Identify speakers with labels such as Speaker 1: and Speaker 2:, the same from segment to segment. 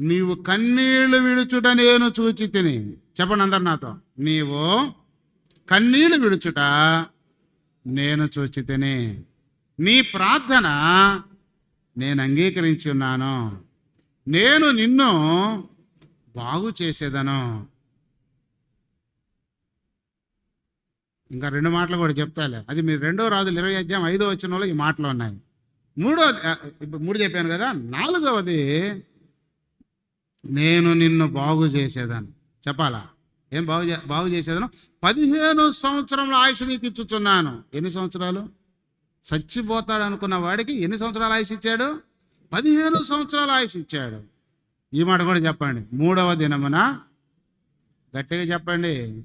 Speaker 1: నీవు కన్నీళ్ళు విడుచుట నేను చూచి తిని చెప్పండి అందరు నాతో. నీవు కన్నీళ్ళు విడుచుట నేను చూచి తిని నీ ప్రార్థన నేను అంగీకరించి ఉన్నాను నేను నిన్ను బాగు చేసేదను. ఇంకా రెండు మాటలు కూడా చెప్తాలే. అది మీరు రెండో రాజులు ఇరవై అధ్యాయం ఐదో వచ్చిన ఈ మాటలు ఉన్నాయి. మూడో ఇప్పుడు మూడు చెప్పాను కదా. నాలుగవది నేను నిన్ను బాగు చేసేదాను చెప్పాలా? ఏం బాగు చే బాగు చేసేదాను? పదిహేను సంవత్సరముల ఆయుష్ నీకు ఇచ్చుచున్నాను. ఎన్ని సంవత్సరాలు? చచ్చిపోతాడు అనుకున్న వాడికి ఎన్ని సంవత్సరాలు ఆయుష్ ఇచ్చాడు? పదిహేను సంవత్సరాలు ఆయుష్ ఇచ్చాడు. ఈ మాట కూడా చెప్పండి. మూడవ దినమున గట్టిగా చెప్పండి.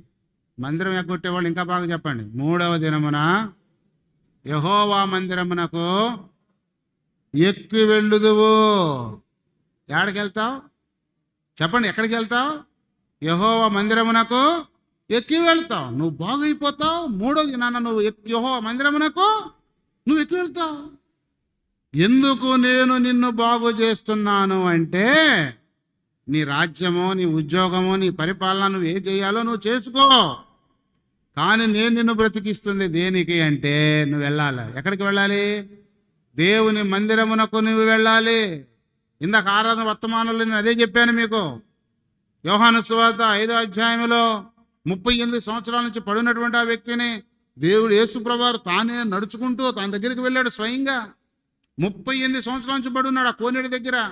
Speaker 1: మందిరం ఎగ్గొట్టేవాళ్ళు ఇంకా బాగా చెప్పండి. మూడవ దినమున యహోవా మందిరమునకు ఎక్కి వెళ్ళుదువు. ఎక్కడికి వెళ్తావు? చెప్పండి ఎక్కడికి వెళ్తావు? యహోవ మందిరమునకు ఎక్కి వెళ్తావు. నువ్వు బాగైపోతావు. మూడో దినాన నువ్వు ఎక్కి మందిరమునకు నువ్వు ఎక్కి వెళ్తావు. ఎందుకు నేను నిన్ను బాగు చేస్తున్నాను అంటే నీ రాజ్యమో నీ ఉద్యోగమో నీ పరిపాలన నువ్వు ఏం చేయాలో నువ్వు చేసుకో. కానీ నేను నిన్ను బ్రతికిస్తుంది దేనికి అంటే నువ్వు వెళ్ళాలి? ఎక్కడికి వెళ్ళాలి? దేవుని మందిరమునకు నువ్వు వెళ్ళాలి. ఇందాక ఆరాధన వర్తమానంలో నేను అదే చెప్పాను మీకు. యోహాను సువార్త ఐదో అధ్యాయంలో ముప్పై ఎనిమిది సంవత్సరాల నుంచి పడినటువంటి ఆ వ్యక్తిని దేవుడు యేసుప్రభారు తానే నడుచుకుంటూ తన దగ్గరికి వెళ్ళాడు స్వయంగా. ముప్పై ఎనిమిది సంవత్సరాల నుంచి పడున్నాడు ఆ కోనేటి దగ్గర.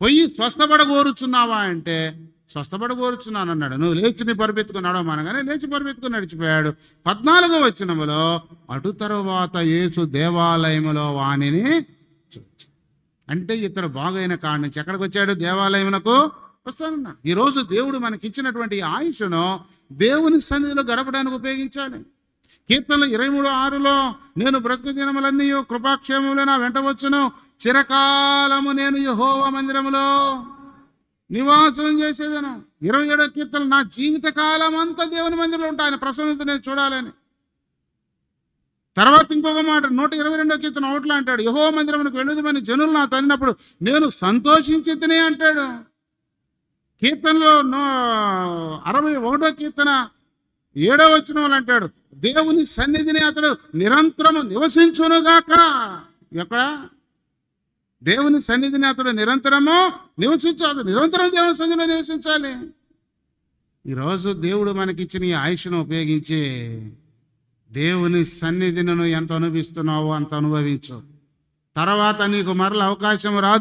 Speaker 1: పొయ్యి స్వస్థపడ కోరుచున్నావా అంటే స్వస్థపడ కోరుచున్నాను అన్నాడు నువ్వు లేచి నీ పరిపెత్తుకున్నాడు అనగానే లేచి పరిపెత్తుకుని నడిచిపోయాడు. పద్నాలుగో వచ్చినములో అటు తరువాత యేసు దేవాలయములో వాణిని చూచి. అంటే ఇతడు బాగైన కాడి నుంచి ఎక్కడికి వచ్చాడు దేవాలయమునకు వస్తానన్నాడు. ఈరోజు దేవుడు మనకి ఇచ్చినటువంటి ఆయుష్ను దేవుని సన్నిధిలో గడపడానికి ఉపయోగించాలి. కీర్తనలు ఇరవై మూడు ఆరులో నేను బ్రతుకు దినములన్నీ కృపాక్షేమంలో నా వెంట వచ్చును. చిరకాలము నేను యహోవ మందిరములో నివాసం చేసేదను. ఇరవై ఏడో కీర్తనలు నా జీవిత కాలం అంతా దేవుని మందిరంలో ఉంటాయని ప్రసన్నత నేను చూడాలని. తర్వాత ఇంకొక మాట నూట ఇరవై రెండో కీర్తన ఒకట్లో అంటాడు యహో మందిరమునకు వెళ్ళుదమని జనులు నా తగినప్పుడు నేను సంతోషించి తినే అంటాడు. కీర్తనలో అరవై ఒకటో కీర్తన ఏడో వచ్చిన వాళ్ళు అంటాడు దేవుని సన్నిధిని అతడు నిరంతరము నివసించునుగాక. ఎక్కడ? దేవుని సన్నిధిని అతడు నిరంతరము నివసించాలి నిరంతరం దేవుని సన్నిధిలో నివసించాలి. ఈరోజు దేవుడు మనకిచ్చిన ఈ ఆయుష్ను ఉపయోగించి దేవుని సన్నిధిని ఎంత అనుభవిస్తున్నావో అంత అనుభవించు. తర్వాత నీకు మరల అవకాశం రాదు.